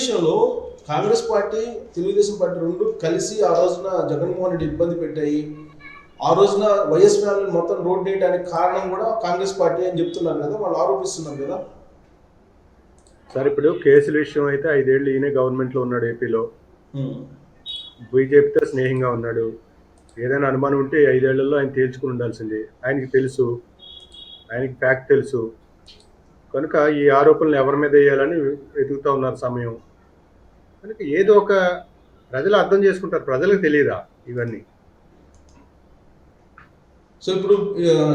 విషయంలో Congress party Telugu Desam party రెండు కలిసి ఆ రోజున జగన్మోహన్ రెడ్డి ఇబ్బంది పెట్టాయి. ఆ రోజున వైఎస్ ఫ్యామిలీ మొత్తం రోడ్ వేయడానికి కారణం కూడా కాంగ్రెస్ పార్టీ అని చెప్తున్నారు కదా వాళ్ళు ఆరోపిస్తున్నారు కదా? సార్ ఇప్పుడు కేసుల విషయం అయితే ఐదేళ్ళు ఈయన గవర్నమెంట్లో ఉన్నాడు ఏపీలో. బీజేపీతో స్నేహంగా ఉన్నాడు. ఏదైనా అనుమానం ఉంటే ఐదేళ్ళలో ఆయన తేల్చుకుని ఉండాల్సింది. ఆయనకి తెలుసు. ఆయనకి ఫ్యాక్ట్ తెలుసు. కనుక ఈ ఆరోపణలు ఎవరి మీద వేయాలని వెతుకుతూ ఉన్నారు సమయం. కనుక ఏదో ఒక ప్రజలు అర్థం చేసుకుంటారు ప్రజలకు తెలియదా ఇవన్నీ? సో ఇప్పుడు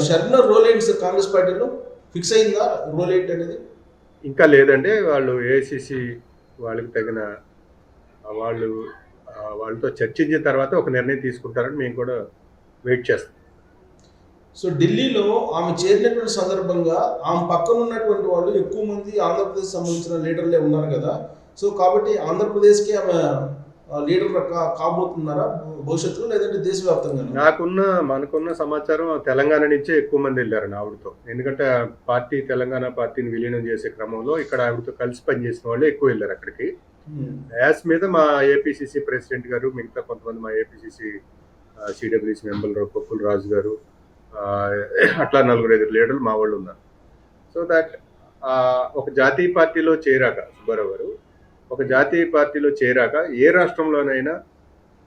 షర్మిల రోల్ ఏంటి సార్ కాంగ్రెస్ పార్టీలో? ఫిక్స్ అయిందా రోల్ ఏంటి అనేది? ఇంకా లేదంటే వాళ్ళు ఏఐసిసి వాళ్ళకి తగిన వాళ్ళు వాళ్ళతో చర్చించిన తర్వాత ఒక నిర్ణయం తీసుకుంటారని మేము కూడా వెయిట్ చేస్తాం. సో ఢిల్లీలో ఆమె చేరినటువంటి సందర్భంగా ఆమె పక్కన ఉన్నటువంటి వాళ్ళు ఎక్కువ మంది ఆంధ్రప్రదేశ్ సంబంధించిన లీడర్లే ఉన్నారు కదా. సో కాబట్టి ఆంధ్రప్రదేశ్కి ఆమె లీడర్ కాబోతున్నారా భవిష్యత్తులో లేదంటే దేశవ్యాప్తంగా నాకున్న మనకున్న సమాచారం తెలంగాణ నుంచే ఎక్కువ మంది వెళ్ళారు ఆవిడతో. ఎందుకంటే పార్టీ తెలంగాణ పార్టీని విలీనం చేసే క్రమంలో ఇక్కడ ఆవిడతో కలిసి పనిచేసిన వాళ్ళు ఎక్కువ వెళ్ళారు అక్కడికి. యాస్ మీద మా ఏపీసీసీ ప్రెసిడెంట్ గారు మిగతా కొంతమంది మా ఏపీసీసీ సిడబ్ల్యూసీ మెంబర్లు పప్పుల రాజు గారు అట్లా నలుగురు ఐదు లీడర్లు మా వాళ్ళు ఉన్నారు. సో దట్ ఒక జాతీయ పార్టీలో చేరాక సుబ్బారావు గారు ఒక జాతీయ పార్టీలో చేరాక ఏ రాష్ట్రంలోనైనా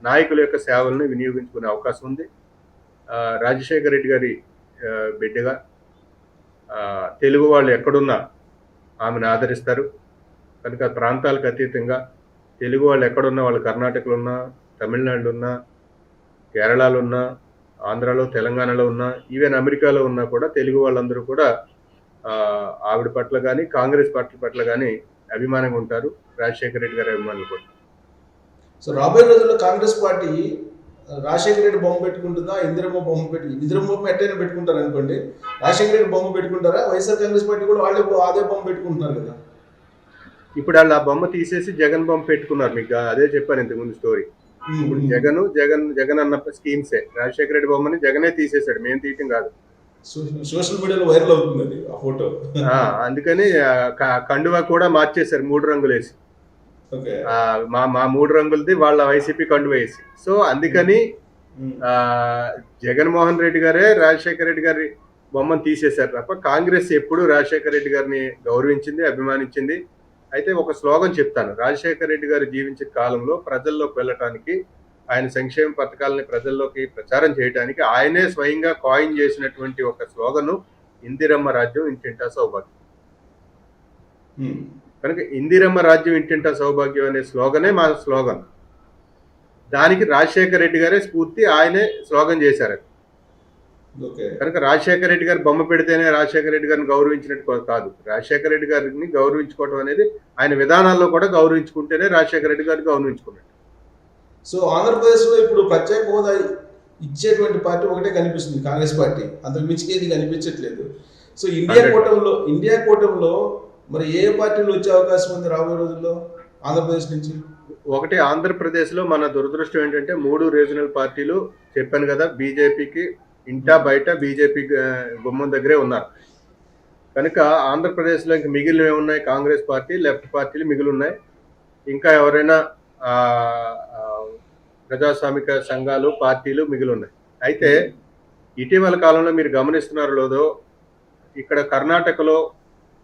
నాయకుల యొక్క సేవలను వినియోగించుకునే అవకాశం ఉంది. రాజశేఖర రెడ్డి గారి బిడ్డగా తెలుగు వాళ్ళు ఎక్కడున్నా ఆమెను ఆదరిస్తారు. కనుక ప్రాంతాలకు అతీతంగా తెలుగు వాళ్ళు ఎక్కడున్నా వాళ్ళు కర్ణాటకలో ఉన్నా తమిళనాడులో ఉన్నా కేరళలో ఉన్నా ఆంధ్రాలో తెలంగాణలో ఉన్నా ఈవెన్ అమెరికాలో ఉన్నా కూడా తెలుగు వాళ్ళందరూ కూడా ఆవిడ పట్ల కానీ కాంగ్రెస్ పార్టీ పట్ల కానీ అభిమానంగా ఉంటారు. రాజశేఖర రెడ్డి గారి అభిమానులు కూడా. సో రాబోయే రోజుల్లో కాంగ్రెస్ పార్టీ రాజశేఖర రెడ్డి బొమ్మ పెట్టుకుంటుందా ఇందిరమ్మ బొమ్మ పెట్టి ఇందిరమ్మ బొమ్మ ఎట్టైనా పెట్టుకుంటారు అనుకోండి రాజశేఖర రెడ్డి బొమ్మ పెట్టుకుంటారా? వైఎస్ఆర్ కాంగ్రెస్ పార్టీ కూడా వాళ్ళే అదే బొమ్మ పెట్టుకుంటున్నారు కదా. ఇప్పుడు వాళ్ళు ఆ బొమ్మ తీసేసి జగన్ బొమ్మ పెట్టుకున్నారు. మీకు అదే చెప్పాను ఇంతకుముందు స్టోరీ. ఇప్పుడు జగన్ జగన్ జగన్ అన్న స్కీమ్సే. రాజశేఖర రెడ్డి బొమ్మని జగనే తీసేశాడు. మేము తీయటం కాదు. సోషల్ మీడియాలో వైరల్ అవుతుంది అది ఆ ఫోటో. అందుకని కండువా కూడా మార్చేశారు మూడు రంగులు వేసి. మా మా మూడు రంగులది వాళ్ళ వైసీపీ కండువా వేసి. సో అందుకని ఆ, జగన్మోహన్ రెడ్డి గారే రాజశేఖర రెడ్డి గారి బొమ్మను తీసేశారు తప్ప కాంగ్రెస్ ఎప్పుడు రాజశేఖర రెడ్డి గారిని గౌరవించింది అభిమానించింది. అయితే ఒక స్లోగన్ చెప్తాను. రాజశేఖర రెడ్డి గారు జీవించే కాలంలో ప్రజల్లోకి వెళ్ళటానికి ఆయన సంక్షేమ పథకాలని ప్రజల్లోకి ప్రచారం చేయడానికి ఆయనే స్వయంగా కాయిన్ చేసినటువంటి ఒక స్లోగను ఇందిరమ్మ రాజ్యం ఇంటింటా సౌభాగ్యం. కనుక ఇందిరమ్మ రాజ్యం ఇంటింటా సౌభాగ్యం అనే స్లోగనే మా స్లోగన్. దానికి రాజశేఖర రెడ్డి గారే స్ఫూర్తి ఆయనే స్లోగన్ చేశారు ఓకే. కనుక రాజశేఖర రెడ్డి గారు బొమ్మ పెడితేనే రాజశేఖర రెడ్డి గారిని గౌరవించినట్టు కాదు రాజశేఖర రెడ్డి గారిని గౌరవించుకోవడం అనేది ఆయన విధానాల్లో కూడా గౌరవించుకుంటేనే రాజశేఖర రెడ్డి గారిని గౌరవించుకున్నాడు సో ఆంధ్రప్రదేశ్లో ఇప్పుడు ప్రత్యేక హోదా ఇచ్చేటువంటి పార్టీ ఒకటే కనిపిస్తుంది కాంగ్రెస్ పార్టీ. అంతకు మించి ఏది కనిపించట్లేదు. So India. కూటమిలో ఇండియా కూటమిలో మరి ఏ పార్టీలు వచ్చే అవకాశం ఉంది రాబోయే రోజుల్లో ఆంధ్రప్రదేశ్ నుంచి? ఒకటి ఆంధ్రప్రదేశ్లో మన దురదృష్టం ఏంటంటే మూడు రీజనల్ పార్టీలు చెప్పాను కదా బీజేపీకి ఇంటా బయట బీజేపీ గుమ్మం దగ్గరే ఉన్నారు. కనుక ఆంధ్రప్రదేశ్లో ఇంక మిగిలినవి ఉన్నాయి కాంగ్రెస్ పార్టీ లెఫ్ట్ పార్టీలు మిగిలి ఉన్నాయి. ఇంకా ఎవరైనా ప్రజాస్వామిక సంఘాలు పార్టీలు మిగిలి ఉన్నాయి అయితే ఇటీవల కాలంలో మీరు గమనిస్తున్నారో లేదో ఇక్కడ కర్ణాటకలో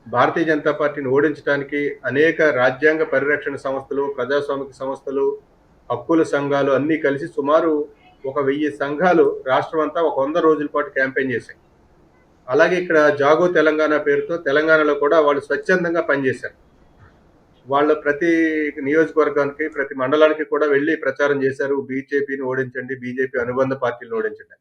భారతీయ జనతా పార్టీని ఓడించడానికి అనేక రాజ్యాంగ పరిరక్షణ సంస్థలు ప్రజాస్వామిక సంస్థలు హక్కుల సంఘాలు అన్నీ కలిసి సుమారు ఒక వెయ్యి సంఘాలు రాష్ట్రం అంతా ఒక వంద రోజుల పాటు క్యాంపెయిన్ చేశాయి. అలాగే ఇక్కడ జాగో తెలంగాణ పేరుతో తెలంగాణలో కూడా వాళ్ళు స్వచ్ఛందంగా పనిచేశారు. వాళ్ళ ప్రతి నియోజకవర్గానికి ప్రతి మండలానికి కూడా వెళ్ళి ప్రచారం చేశారు. బీజేపీని ఓడించండి బీజేపీ అనుబంధ పార్టీలను ఓడించండి.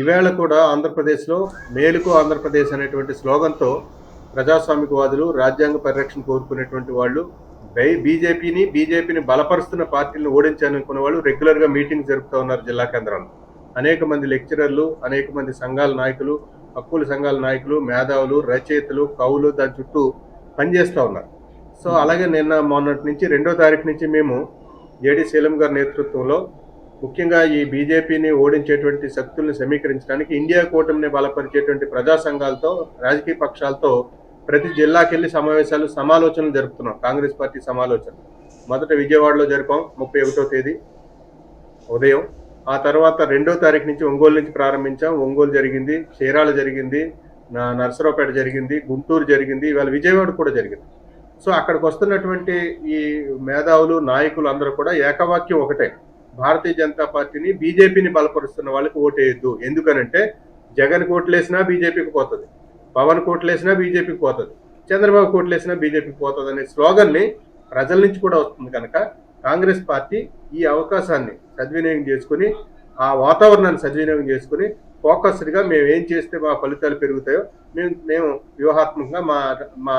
ఈవేళ కూడా ఆంధ్రప్రదేశ్లో మేలుకు ఆంధ్రప్రదేశ్ అనేటువంటి స్లోగన్తో ప్రజాస్వామికవాదులు రాజ్యాంగ పరిరక్షణ కోరుకునేటువంటి వాళ్ళు బై- బీజేపీని బీజేపీని బలపరుస్తున్న పార్టీలను ఓడించాలనుకున్న వాళ్ళు రెగ్యులర్గా మీటింగ్ జరుపుతూ ఉన్నారు జిల్లా కేంద్రంలో అనేక మంది లెక్చరర్లు అనేక మంది సంఘాల నాయకులు హక్కుల సంఘాల నాయకులు మేధావులు రచయితలు కవులు దాని చుట్టూ పనిచేస్తూ ఉన్నారు. సో అలాగే నిన్న మొన్నటి నుంచి రెండో తారీఖు నుంచి మేము జేడి సీలం గారి నేతృత్వంలో ముఖ్యంగా ఈ బీజేపీని ఓడించేటువంటి శక్తుల్ని సమీకరించడానికి ఇండియా కూటమిని బలపరిచేటువంటి ప్రజా సంఘాలతో రాజకీయ పక్షాలతో ప్రతి జిల్లాకి వెళ్ళి సమావేశాలు సమాలోచనలు జరుపుతున్నాం. కాంగ్రెస్ పార్టీ సమాలోచన. మొదట విజయవాడలో జరిపాం ముప్పై ఒకటో తేదీ ఉదయం. ఆ తర్వాత రెండో తారీఖు నుంచి ఒంగోలు నుంచి ప్రారంభించాం. ఒంగోలు జరిగింది చీరాల జరిగింది నా నర్సరావుపేట జరిగింది గుంటూరు జరిగింది ఇవాళ విజయవాడ కూడా జరిగింది. సో అక్కడికి వస్తున్నటువంటి ఈ మేధావులు నాయకులు అందరూ కూడా ఏకవాక్యం ఒకటే. భారతీయ జనతా పార్టీని బీజేపీని బలపరుస్తున్న వాళ్ళకి ఓటేయద్దు. ఎందుకనంటే జగన్ కోట్లేసినా బీజేపీకి పోతుంది. పవన్ కోట్లేసినా బీజేపీకి పోతుంది. చంద్రబాబు కోట్లేసినా బీజేపీకి పోతుంది అనే స్లోగన్ని ప్రజల నుంచి కూడా వస్తుంది కనుక కాంగ్రెస్ పార్టీ ఈ అవకాశాన్ని సద్వినియోగం చేసుకుని ఆ వాతావరణాన్ని సద్వినియోగం చేసుకుని ఫోకస్డ్గా మేము ఏం చేస్తే మా ఫలితాలు పెరుగుతాయో మేము మేము వ్యూహాత్మకంగా మా మా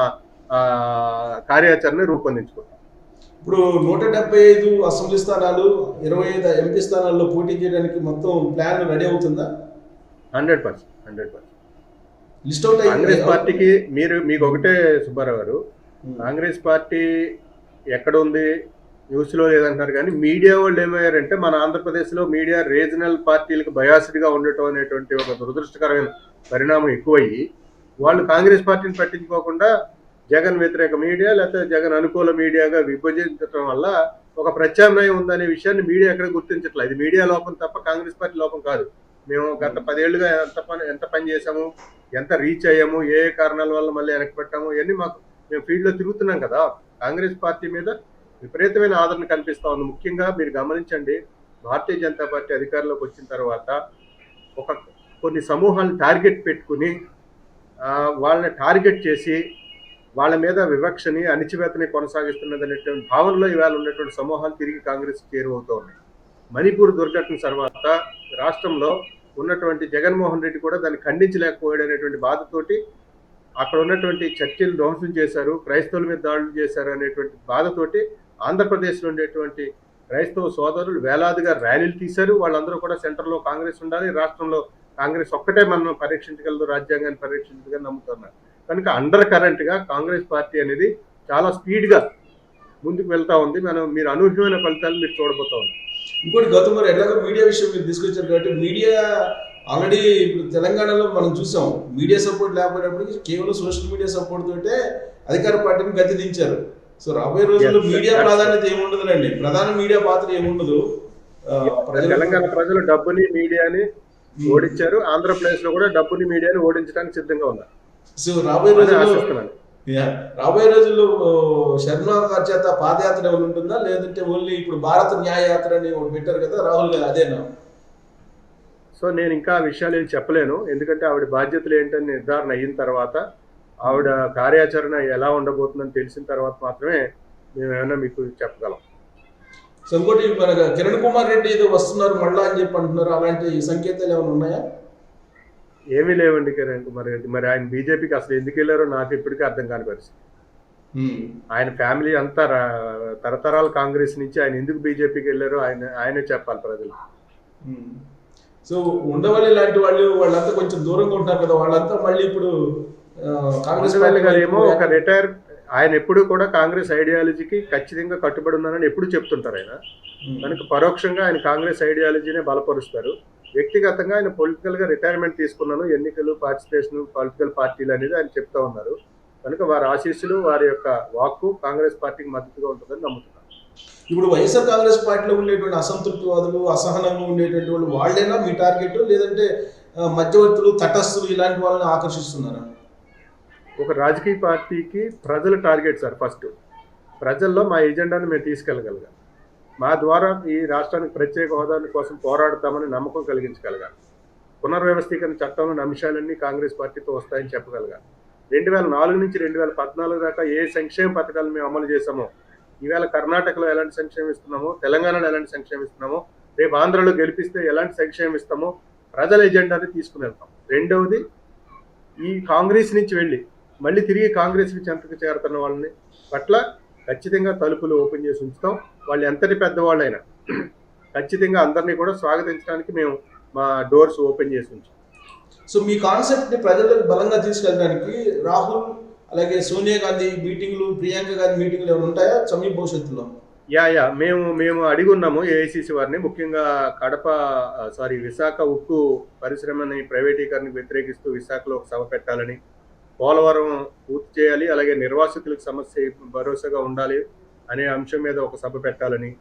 కార్యాచరణ రూపొందించుకుంటాం. ఇప్పుడు నూట డెబ్బై ఐదు అసెంబ్లీ స్థానాలు ఇరవై ఐదు ఎంపీ స్థానాల్లో పోటీ చేయడానికి మొత్తం ప్లాన్ రెడీ అవుతుందా? Hundred percent hundred percent. List out Congress పార్టీకి మీరు మీకు ఒకటే సుబ్బారావు గారు. కాంగ్రెస్ పార్టీ ఎక్కడ ఉంది న్యూస్లో లేదంటారు కానీ మీడియా వాళ్ళు ఏమయ్యారంటే మన ఆంధ్రప్రదేశ్లో మీడియా రీజనల్ పార్టీలకు బయాస్డ్గా ఉండటం అనేటువంటి ఒక దురదృష్టకరమైన పరిణామం ఎక్కువయ్యి వాళ్ళు కాంగ్రెస్ పార్టీని పట్టించుకోకుండా జగన్ వ్యతిరేక మీడియా లేకపోతే జగన్ అనుకూల మీడియాగా విభజించడం వల్ల ఒక ప్రత్యామ్నాయం ఉందనే విషయాన్ని మీడియా ఎక్కడ గుర్తించట్లేదు. ఇది మీడియా లోపం తప్ప కాంగ్రెస్ పార్టీ లోపం కాదు. మేము గత పదేళ్ళుగా ఎంత పని ఎంత పని చేసాము ఎంత రీచ్ అయ్యాము ఏ ఏ కారణాల వల్ల మళ్ళీ వెనక్కి పెట్టాము ఇవన్నీ మాకు మేము ఫీల్డ్లో తిరుగుతున్నాం కదా. కాంగ్రెస్ పార్టీ మీద విపరీతమైన ఆదరణ కల్పిస్తా ఉంది. ముఖ్యంగా మీరు గమనించండి భారతీయ జనతా పార్టీ అధికారంలోకి వచ్చిన తర్వాత ఒక కొన్ని సమూహాలను టార్గెట్ పెట్టుకుని వాళ్ళని టార్గెట్ చేసి వాళ్ళ మీద వివక్షని అణిచివేతని కొనసాగిస్తున్నది అనేటువంటి భావనలో ఇవాళ ఉన్నటువంటి సమూహాలు తిరిగి కాంగ్రెస్ చేరువవుతూ ఉన్నాయి మణిపూర్ దుర్ఘటన తర్వాత రాష్ట్రంలో ఉన్నటువంటి జగన్మోహన్ రెడ్డి కూడా దాన్ని ఖండించలేకపోయాడు అనేటువంటి బాధతోటి అక్కడ ఉన్నటువంటి చర్చిలు ధ్వంసం చేశారు క్రైస్తవుల మీద దాడులు చేశారు అనేటువంటి బాధతోటి ఆంధ్రప్రదేశ్లో ఉండేటువంటి క్రైస్తవ సోదరులు వేలాదిగా ర్యాలీలు తీశారు. వాళ్ళందరూ కూడా సెంటర్లో కాంగ్రెస్ ఉండాలి రాష్ట్రంలో కాంగ్రెస్ ఒక్కటే మనం పరీక్షించగలదు రాజ్యాంగాన్ని పరీక్షించగలని నమ్ముతున్నారు. కనుక అండర్ కరెంట్గా కాంగ్రెస్ పార్టీ అనేది చాలా స్పీడ్గా ముందుకు వెళ్తా ఉంది. మనం మీరు అనూహ్యమైన ఫలితాలు మీరు చూడబోతా ఉన్నారు ఇంకోటి గౌతమ్ గారు ఎలాగో మీడియా విషయం మీరు తీసుకొచ్చారు కాబట్టి మీడియా ఆల్రెడీ ఇప్పుడు తెలంగాణలో మనం చూసాం. మీడియా సపోర్ట్ లేకపోయినప్పటికీ కేవలం సోషల్ మీడియా సపోర్ట్ తోటే అధికార పార్టీని గతి దించారు సో రాబోయే రోజుల్లో మీడియా ప్రాధాన్యత ఏముండదులండి. ప్రధాన మీడియా పాత్ర ఏముండదు. తెలంగాణ ప్రజలు డబ్బుని మీడియాని ఓడించారు. ఆంధ్రప్రదేశ్లో కూడా డబ్బుని మీడియాని ఓడించడానికి సిద్ధంగా ఉన్నారు. సో రాబోయే రోజుల్లో. రాబోయే రోజుల్లో శర్మ గారి చేత పాదయాత్ర ఏమైనా ఉంటుందా? లేదంటే ఓన్లీ ఇప్పుడు భారత న్యాయ యాత్ర అని ఒకటి పెట్టారు కదా రాహుల్ గారు అదేనా? సో నేను ఇంకా ఆ విషయాలు ఏం చెప్పలేను. ఎందుకంటే ఆవిడ బాధ్యతలు ఏంటని నిర్ధారణ అయిన తర్వాత ఆవిడ కార్యాచరణ ఎలా ఉండబోతుందని తెలిసిన తర్వాత మాత్రమే మేము ఏమైనా మీకు చెప్పగలం. సో ఇంకోటి మన కిరణ్ కుమార్ రెడ్డి ఏదో వస్తున్నారు మళ్ళా అని చెప్పి అంటున్నారు. అలాంటి సంకేతాలు ఏమైనా ఉన్నాయా? ఏమీ లేవండి కిరణ్ కుమార్ రెడ్డి మరి ఆయన బీజేపీకి అసలు ఎందుకు వెళ్ళారో నాకు ఇప్పటికీ అర్థం కాని పరిస్థితి. ఆయన ఫ్యామిలీ అంతా తరతరాల కాంగ్రెస్ నుంచి ఆయన ఎందుకు బీజేపీకి వెళ్ళారో ఆయన ఆయనే చెప్పాలి ప్రజలు. సో ఉండవల్లి లాంటి వాళ్ళు వాళ్ళంతా కొంచెం దూరంగా ఉంటారు కదా వాళ్ళంతా మళ్ళీ ఇప్పుడు కాంగ్రెస్ గారు ఏమో ఒక రిటైర్ ఆయన ఎప్పుడు కూడా కాంగ్రెస్ ఐడియాలజీకి ఖచ్చితంగా కట్టుబడి ఉన్నానని ఎప్పుడు చెప్తుంటారు ఆయన. కనుక పరోక్షంగా ఆయన కాంగ్రెస్ ఐడియాలజీనే బలపరుస్తారు. వ్యక్తిగతంగా ఆయన పొలిటికల్గా రిటైర్మెంట్ తీసుకున్నాను. ఎన్నికలు పార్టిసిపేషన్ పొలిటికల్ పార్టీలు అనేది ఆయన చెప్తా ఉన్నారు. కనుక వారి ఆశీస్సులు వారి యొక్క వాక్కు కాంగ్రెస్ పార్టీకి మద్దతుగా ఉంటుందని నమ్ముతున్నాను. ఇప్పుడు వైఎస్ఆర్ కాంగ్రెస్ పార్టీలో ఉండేటువంటి అసంతృప్తివాదులు అసహనంగా ఉండేటువంటి వాళ్ళు వాళ్ళేనా మీ టార్గెట్? లేదంటే మధ్యవర్తులు తటస్థులు ఇలాంటి వాళ్ళని ఆకర్షిస్తున్నారా? ఒక రాజకీయ పార్టీకి ప్రజల టార్గెట్ సార్ ఫస్ట్. ప్రజల్లో మా ఎజెండాను మేము తీసుకెళ్ళగలగాలి మా ద్వారా ఈ రాష్ట్రానికి ప్రత్యేక హోదా కోసం పోరాడతామని నమ్మకం కలిగించగలగాలి. పునర్వ్యవస్థీకరణ చట్టంలోని అంశాలన్నీ కాంగ్రెస్ పార్టీతో వస్తాయని చెప్పగలగాలి. రెండు వేల నాలుగు నుంచి రెండు వేల పద్నాలుగు దాకా ఏ సంక్షేమ పథకాలు మేము అమలు చేశామో ఈవేళ కర్ణాటకలో ఎలాంటి సంక్షేమం ఇస్తున్నామో తెలంగాణలో ఎలాంటి సంక్షేమం ఇస్తున్నామో రేపు ఆంధ్రలో గెలిపిస్తే ఎలాంటి సంక్షేమం ఇస్తామో ప్రజల ఎజెండాని తీసుకుని వెళ్తాం రెండవది ఈ కాంగ్రెస్ నుంచి వెళ్ళి మళ్ళీ తిరిగి కాంగ్రెస్ నుంచి ఎంతకు చేరుతున్న వాళ్ళని పట్ల ఖచ్చితంగా తలుపులు ఓపెన్ చేసి ఉంచుతాం. వాళ్ళు ఎంతటి పెద్దవాళ్ళైనా ఖచ్చితంగా అందరినీ కూడా స్వాగతించడానికి మేము మా డోర్స్ ఓపెన్ చేసి ఉంచాం. సో మీ కాన్సెప్ట్ని ప్రజలకు బలంగా తీసుకెళ్ళడానికి రాహుల్ అలాగే సోనియా గాంధీ మీటింగ్లు ప్రియాంక గాంధీ మీటింగ్లు ఏమైనా ఉంటాయా? సమీప భవిష్యత్తులో? Yeah yeah. మేము మేము అడిగి ఉన్నాము ఏఐసిసి వారిని. ముఖ్యంగా కడప సారీ విశాఖ ఉక్కు పరిశ్రమని ప్రైవేటీకరణకు వ్యతిరేకిస్తూ విశాఖలో ఒక సభ పెట్టాలని పోలవరం పూర్తి చేయాలి అలాగే నిర్వాసితులకు సమస్య భరోసాగా ఉండాలి అనే అంశం మీద ఒక సభ పెట్టాలని